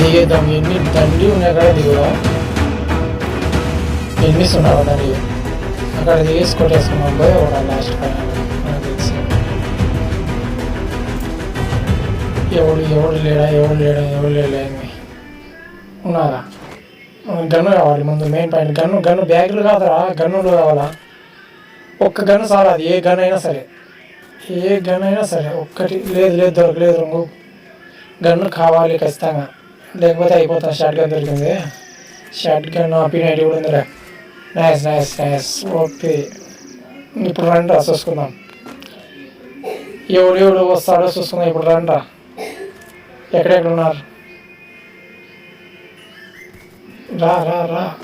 దిగేద్దాం ఎన్ని దండి ఉన్నాయి అక్కడ దిగుదా ఎన్ని ఉన్నారు దండి అక్కడ దిగేసి కొట్టేసుకున్నాం పోయి ఒక లాస్ట్ పైన తెలిసి. ఎవడు ఎవడు లేడా? ఎవడు లేడా? ఎవడు లేడా అని ఉన్నారా? గన్ను కావాలి ముందు మెయిన్ పాయింట్ గన్ను గన్ను బ్యాగులు కాదురా. గన్నులు కావాలా? ఒక్క గన్ను చాలు అది. ఏ గన్ అయినా సరే. ఏ గన్ అయినా సరే. ఒక్కటి లేదు లేదు దొరకలేదు రంగు. గన్ను కావాలి ఖచ్చితంగా. లేకపోతే అయిపోతా. షార్ట్ గన్ దొరికింది. షార్ట్ గన్ పీ నైట్ కూడా ఉందిరా. Nice nice nice okay. ఇప్పుడు రండి రా చూసుకుందాం. ఎవడు ఎవడు వస్తాడో చూసుకుందాం. ఇప్పుడు రండి రా ఎక్కడెక్కడ ఉన్నారు? రా రా రా.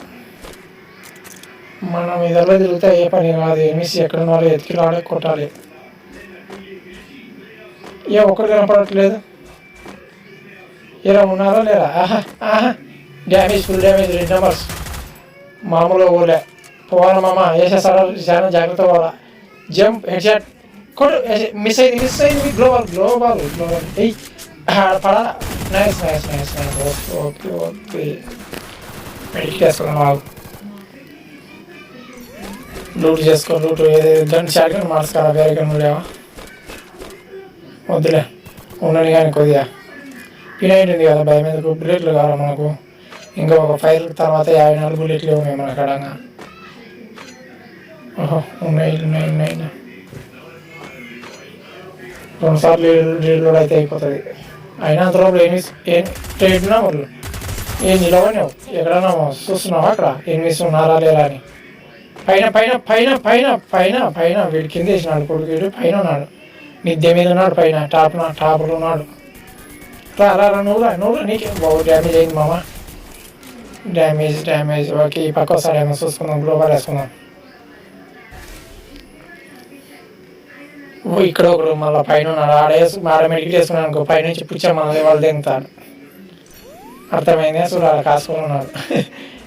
మనం ఇదల్లో తిరిగితే ఏ పని కాదు. ఎనిమిసి ఎక్కడ ఉన్నారో ఎతికి రాడే కొట్టాలి. ఏ ఒక్కడు కనపడట్లేదు. ఇలా ఉన్నారా లేరా? ఆహా ఆహా. డ్యామేజ్ ఫుల్ డ్యామేజ్ రెండు నెంబర్స్. మామూలుగా పోలే. పోవాలా మామ? వేసేసారా చాలా జాగ్రత్త పోవాలా. Jump headshot. కొడు మిస్ అయింది మిస్ అయింది. గ్లోబల్ గ్లోబల్ గ్లోబల్ ఎయ్ పడాలా nice nice nice nice okay okay okay. Medkit చేసుకున్నాం బాగు లూట్ చేసుకో లూట్ ఏది గన్ షాట్ గన్ మార్చుకోరా వేరే గన్ లేవా వద్దులే. ఉండని కానీ కొద్దిగా. పినైట్ కదా భయం ఎందుకు? బుల్లెట్లు కావాలి మనకు? ఇంకా ఒక ఫైర్ తర్వాత యాభై నాలుగు బుల్లెట్లు ఉన్నాయి మన కడంగా ఓహో ఉన్నాయి ఉన్నాయి ఉన్నాయి రెండు సార్లు రీలోడ్ అయితే అయిపోతుంది. అయినా అంతలోపు ఏమి ఏం ట్రేడ్నా వాళ్ళు? ఏం నిలవనావు ఎక్కడన్నా చూస్తున్నావా అక్కడ? ఎనిమిది ఉన్నారా లేరా అని. పైన పైన పైన పైన పైన పైన వీడి కింద వేసినాడు కొడుకు వీడు. పైన ఉన్నాడు. మిద్దె మీద ఉన్నాడు పైన. టాప్ టాప్లో ఉన్నాడు. రా రా రా నువ్వు రా నువ్వు రా నీకే బాగు Damage, అయింది మామ డ్యామేజ్ డ్యామేజ్ ఓకే ఈ పక్క వస్తాడేమో చూసుకుందాం గ్లోబల్ వేసుకుందాం ఓ ఇక్కడ ఒకడు మళ్ళీ పైన ఉన్నాడు ఆడేసి ఆడ మెడికి వేసుకున్నాడు అనుకో పైనుంచి పుచ్చా మనది వాళ్ళు దిగుతాడు అర్థమైంది అసలు ఆడ కాసుకొని ఉన్నాడు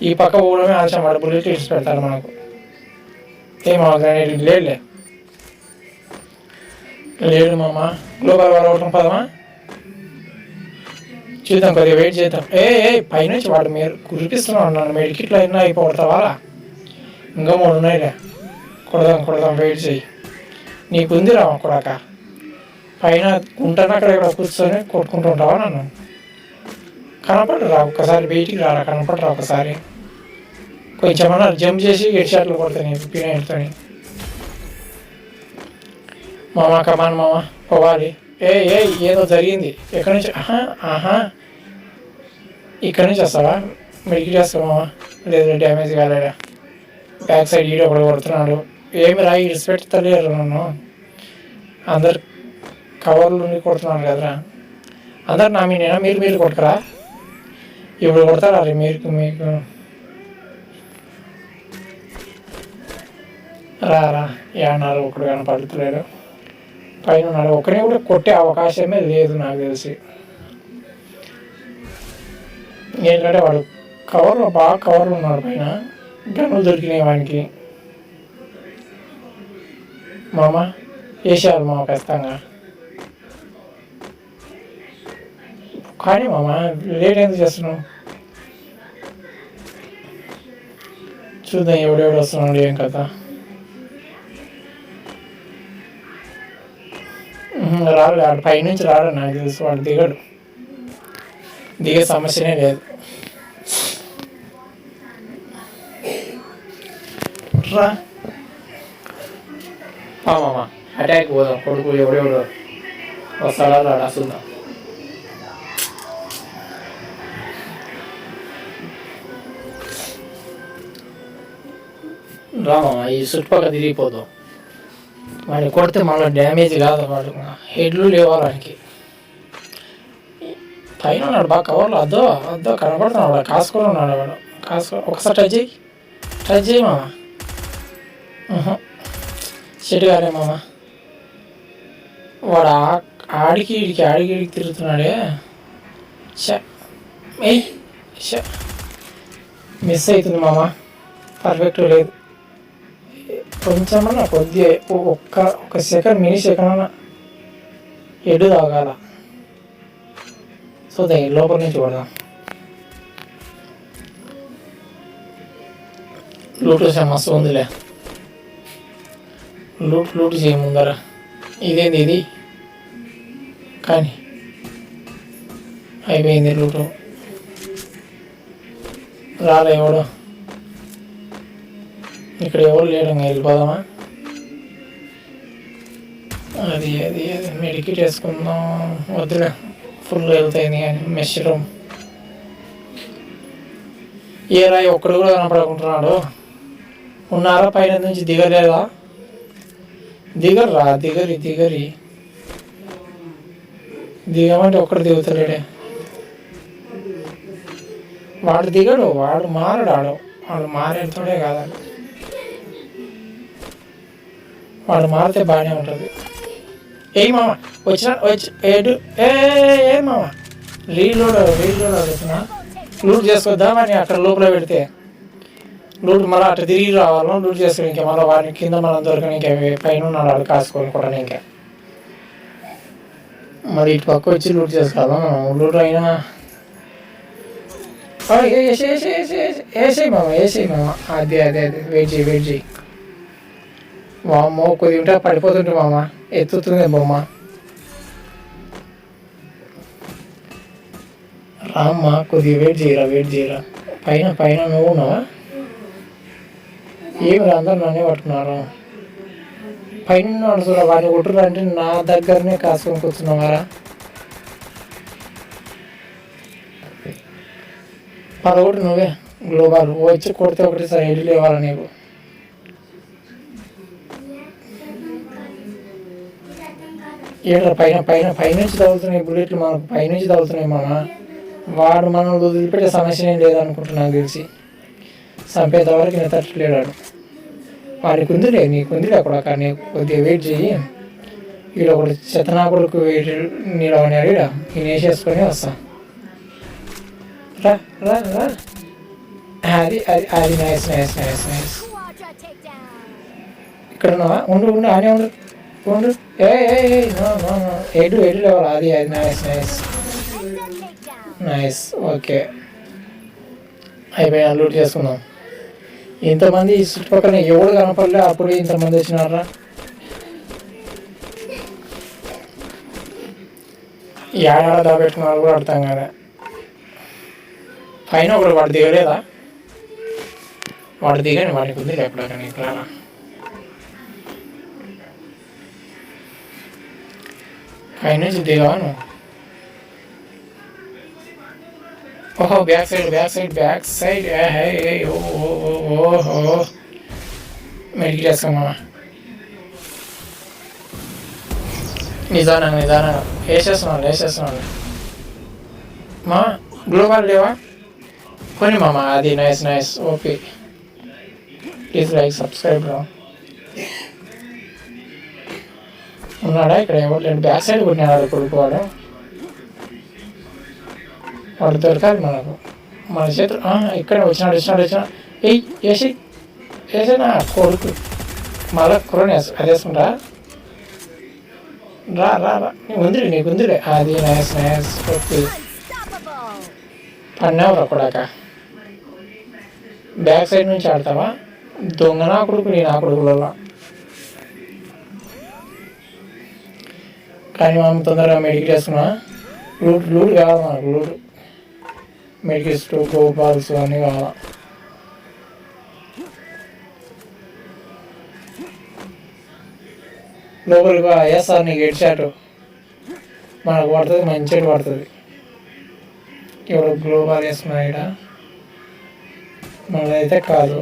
ఈ పక్క ఊడమే ఆలస్యం వాడు బుల్లెట్ ఇట్స్ పెడతారు మనకు ఏం అవసరం లేదులే లేడు మామ గ్లోబల్ వాళ్ళు అవటం పదమా చూద్దాం కొద్దిగా వెయిట్ చేద్దాం. ఏ ఏ పైనుంచి వాడు మీరు కురిపిస్తున్నాడు నన్ను మెడికిట్లో అయినా అయిపోతావా ఇంకా మూడు ఉన్నాయిలే. కొడదాం కొడదాం వెయిట్ చేయి. నీకు ఉంది రా కొడక. పైన ఉంటాను అక్కడ ఇక్కడ కూర్చొని కొట్టుకుంటూ ఉంటావా నన్ను? కనపడరా ఒక్కసారి? బయటికి రారా? కనపడరా ఒకసారి కొంచెం అన్నారు జంప్ చేసి హెడ్ షాట్లు కొడతాను పినైట్తో మామ కమాన్ మామ పోవాలి. ఏ ఏ ఏదో జరిగింది. ఎక్కడి నుంచి? ఆహా ఆహా. ఇక్కడి నుంచి వస్తావా? మెడికి చేస్తావా లేదు డ్యామేజ్ కాలేడా? బ్యాక్ సైడ్ ఈడ ఒకడు కొడుతున్నాడు. ఏమి రాయి ఇడిచిపెట్టలేరు నన్ను. అందరు కవర్లు ఉండి కొడుతున్నాను కదరా. అందరు నా మీనేనా? మీరు మీరు కొట్టరా ఇప్పుడు కొడతారా రే మీరు మీకు? రా రా. ఏమన్నారు ఒకడు కనపడతలేడు పైన ఉన్నాడు ఒకరిని కూడా కొట్టే అవకాశమే లేదు నాకు తెలిసి. ఏంటంటే వాడు కవర్లో బాగా కవర్లు ఉన్నాడు పైన. గన్నులు దొరికినాయి వానికి. మామ వేసేయాలి మామ ఖచ్చితంగా కానీ మామ లేట్ ఎందుకు చేస్తున్నావు? చూద్దాం ఎవడెవడు వస్తున్నాడు ఏం కదా రాడు ఆడు పైనుంచి రాడు నాకు తెలుసు వాడు దిగడు. దిగే సమస్యనే లేదు. రా. మామా అటాక్ పోదాం. కొడుకు ఎవడెవడు. వస్తాడా రాడా చూద్దాం రామా ఈ చుట్టుపక్కల తిరిగిపోదాం. వాడిని కొడితే మళ్ళీ డ్యామేజ్ కాదు వాడు. హెడ్లు లేవు వాడికి పైన ఉన్నాడు బాగా కవర్లో అద్దో అద్దో కనబడుతున్నాడు వాడు కాసుకొని ఉన్నాడు వాడు. కాసుకో ఒకసారి ట్రై చేయి. ట్రై చేయి మామ. షెడ్ గారే మామ. వాడు ఆడికి ఇడికి ఆడికి ఇడికి తిరుగుతున్నాడే. ష ష మిస్ అవుతుంది మామ. పర్ఫెక్ట్ లేదు. కొంచెమన్నా కొద్ది ఒక్క ఒక సెకండ్ మినీ సెకండ్ అన్న ఎడ్డు తాగాల. సో దాని లోపల నుంచి పడదాం. లూటు మస్తు ఉందిలే. లూట్ లూట్ చేయముందర ఇదేంది ఇది? కానీ అయిపోయింది లూటు రాలే ఇక్కడ ఎవరు లేరు ఇంకా వెళ్ళిపోదామా అది అది అది. మెడికేట్ వేసుకుందాం వద్దులే. ఫుల్ వెళ్తాయి కానీ మెషరూమ్ ఏ రాయి ఒక్కడు కూడా కనపడకుంటున్నాడు. ఉన్నారా పైన నుంచి? దిగలేదా దిగర్రా. దిగరి దిగరి. దిగమంటే ఒక్కడు దిగుతలేడే. వాడు దిగడు. వాడు మారడాడు వాడు మారేడుతోడే కాదు. వాళ్ళు మారితే బాగానే ఉంటుంది ఏ మామ వచ్చిన వచ్చి ఏడు ఏ ఏ మామ రీలోడ్ రీలోడ్ వచ్చిన లూట్ చేసుకొద్దా అక్కడ లోపల పెడితే లూట్ మళ్ళీ అటు తిరిగి రావాలో లూట్ చేసుకుని ఇంకా మళ్ళీ వాడిని కింద మనం దొరకని ఇంకా పైన ఉన్నాడు వాడు కాసుకొని కూడా ఇంకా మరి ఇటు పక్క వచ్చి లూట్ చేసుకోవాలి లూట్ అయినా ఏసీ మామ ఏసీ మామ అదే అదే అదే వెయిట్ చేయి వెయిట్ చేయి వామ్మో కొద్ది ఉంటే పడిపోతుంటే మామ. ఎత్తుతుంది బొమ్మ. రామ్మ కొద్దిగా వెయిట్ చేయరా వెయిట్ చేయరా. పైన పైన నువ్వు ఉన్నావా? ఏమి అందరూ నన్నే పట్టుకున్నారు? పైన ఉన్నాడు వాడిని కొట్టురు అంటే నా దగ్గరనే కాసుకొని కూర్చున్నావారా పదకొకటి నువ్వే గ్లోబల్. వచ్చి కొడితే ఒకటి సైడ్ లేవాలా నీకు? ఏడ్రా పైన పైన పైనుంచి తగులుతున్నాయి బుల్లెట్లు మనకు పైనుంచి తగులుతున్నాయి మామ. వాడు మనం వదిలిపెట్టే సమస్య ఏం లేదనుకుంటున్నా నాకు తెలిసి. చంపేంత వరకు నేను తట్టలేడాడు వాడికి ఉందిలే నీకు ఉందిలే అక్కడ కానీ కొద్దిగా వెయిట్ చెయ్యి. వీడు ఒకటి చెత్తనాకుడుకు వెయిట్ నిలవనాడు ఈడ ఈయన వేసేసుకొని వస్తా. రా రా రా. అది అది అది నైస్ నైస్ నైస్ నైస్. ఇక్కడ ఉన్నావా? ఉండు ఉండు ఆనే ఉండు. ఉండు ఏ ఏ ఏ నో నో లేవాలి అది అది నైస్ నైస్ నైస్ ఓకే అయిపోయి లూట్ చేసుకుందాం. ఇంతమంది ఈ చుట్టుపక్కల ఎవడు కనపడలే? అప్పుడు ఇంతమంది వచ్చినారా? ఏడాడ దాబెట్టుకున్నారు కూడా అర్థం కదా పైన ఒకడు వాడు దిగలేదా? వాడు దిగని వాడికి ఉంది ఎక్కడ నీకు రారా పైనుంచి దిగాను ఓహో back side back side back side ఓహో మెడికి చేసుకోమా నిదానం నిదానం వేసేస్తున్నాను వేసేస్తున్నాను మా గ్లోబల్ లేవా కొని మామ అది nice nice okay please like subscribe రా ఉన్నాడా? ఇక్కడ ఎవరు లేడు బ్యాక్ సైడ్ కొట్టినాడు కొడుకోవాడు వాడు దొరకాలి మనకు. మన చేతులు ఇక్కడ ఇక్కడే వచ్చినాడు వచ్చినాడు వచ్చినాడు. ఎయ్ వేసి వేసి నా కొడుకు. మళ్ళా కురని వేసుకుంటా రా. రా రా నీకు ఉందిలే నీకు ఉందిలే అది నైస్ నైస్ ఓకే. Unstoppable. పన్నావురా కొడాక. బ్యాక్ సైడ్ నుంచి ఆడతావా? దొంగ నా కొడుకు నేను ఆ కొడుకులలో కానీ మనం తొందరగా మెడికల్ వేసుకున్నా లూట్ లూట్ కావాలి? మనకు లూట్ మెడికల్స్ గోపాల్స్ అన్నీ కావాలా? లోపలికి వేస్తారు నీకు హెడ్ షాట్ మనకు పడుతుంది మంచిగా పడుతుంది. ఎవరు గ్లోబల్ వేసుకున్నా ఇక్కడ మనదైతే కాదు.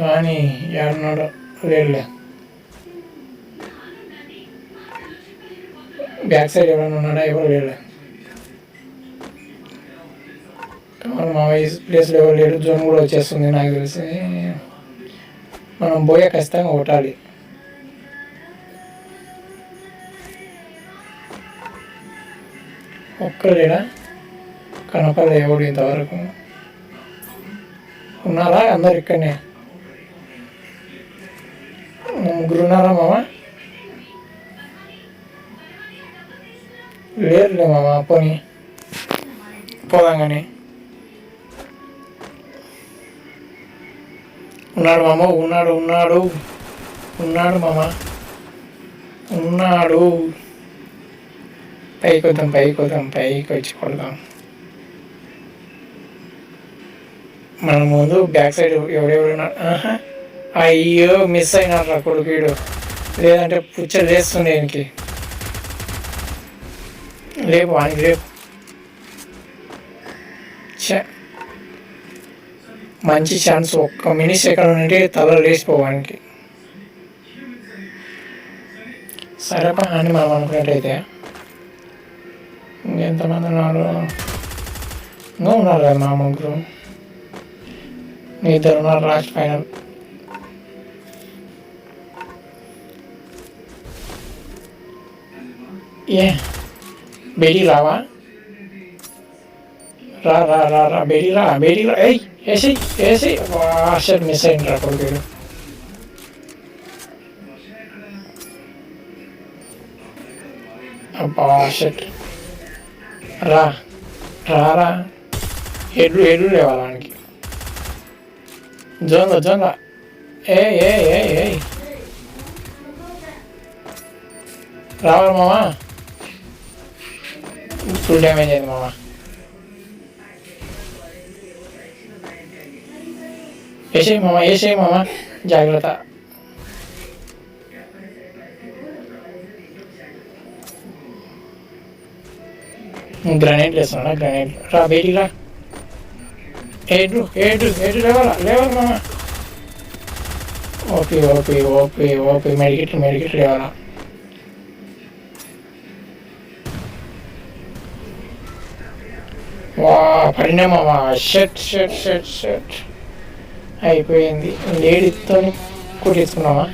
కానీ ఎవరున్నాడు లేడులే. బ్యాక్ సైడ్ ఎవరైనా ఉన్నాడా? ఎవరు లేడు మా వయసు ప్లేస్లో ఎవరు లేడు జోన్ కూడా వచ్చేస్తుంది నాకు తెలిసి. మనం పోయే ఖచ్చితంగా కొట్టాలి. ఒక్కడేడా కనపడలే ఎవడు ఇంతవరకు. ఉన్నారా? అందరు ఇక్కడనే. ముగ్గురు ఉన్నారా మామ? లేరులే మామ పోనీ. పోదాం కానీ ఉన్నాడు మామ ఉన్నాడు ఉన్నాడు. ఉన్నాడు మామ. ఉన్నాడు. పైకి వద్దాం పైకి వద్దాం పైకి వచ్చి కొడదాం మన ముందు బ్యాక్ సైడ్ ఎవరెవరు ఉన్నాడు ఆహా. అయ్యో మిస్ అయినాడు రా కొడుకుడు. లేదంటే పుచ్చ లేస్తుంది ఆయనకి లేపు వానికి లేపు మంచి ఛాన్స్ ఒక్క మినీ సెకండ్ ఉంటే తల లేచిపోవానికి సరేపా అని మనం అనుకున్నట్టయితే. ఇంకెంతమంది ఉన్నారు? నువ్వు ఉన్నారు కదా మా ముగ్గురు. నీ ఇద్దరు ఉన్నారు లాస్ట్ ఫైనల్ ఏ బేడీ రావా రా రా రా రా బేడీ రా బేడీ రా ఏయ్ వేసి వేసి షర్ట్ మిస్ అయింది రా కొడుకు అబ్బా షర్ట్ రా రా రా ఎడ్లు ఎడ్లు లేవాలానికి జోన్లో జోన్లో ఏ ఏ ఏ ఏ రావాలి మామా ఫుల్ డ్యామేజ్ అయింది మామ వేసేయి మామ వేసేయి మామ జాగ్రత్త గ్రనైట్ వేస్తున్నా గ్రనైట్ రా బయటికి రా ఏడు ఏడు ఏడు లేవాలా లేవాలి మామ OP OP OP OP medkit medkit లేవాలా వా పడినా మామ షర్ట్ షర్ట్ షర్ట్ షర్ట్ అయిపోయింది లేడీతో కుట్టించుకున్నావా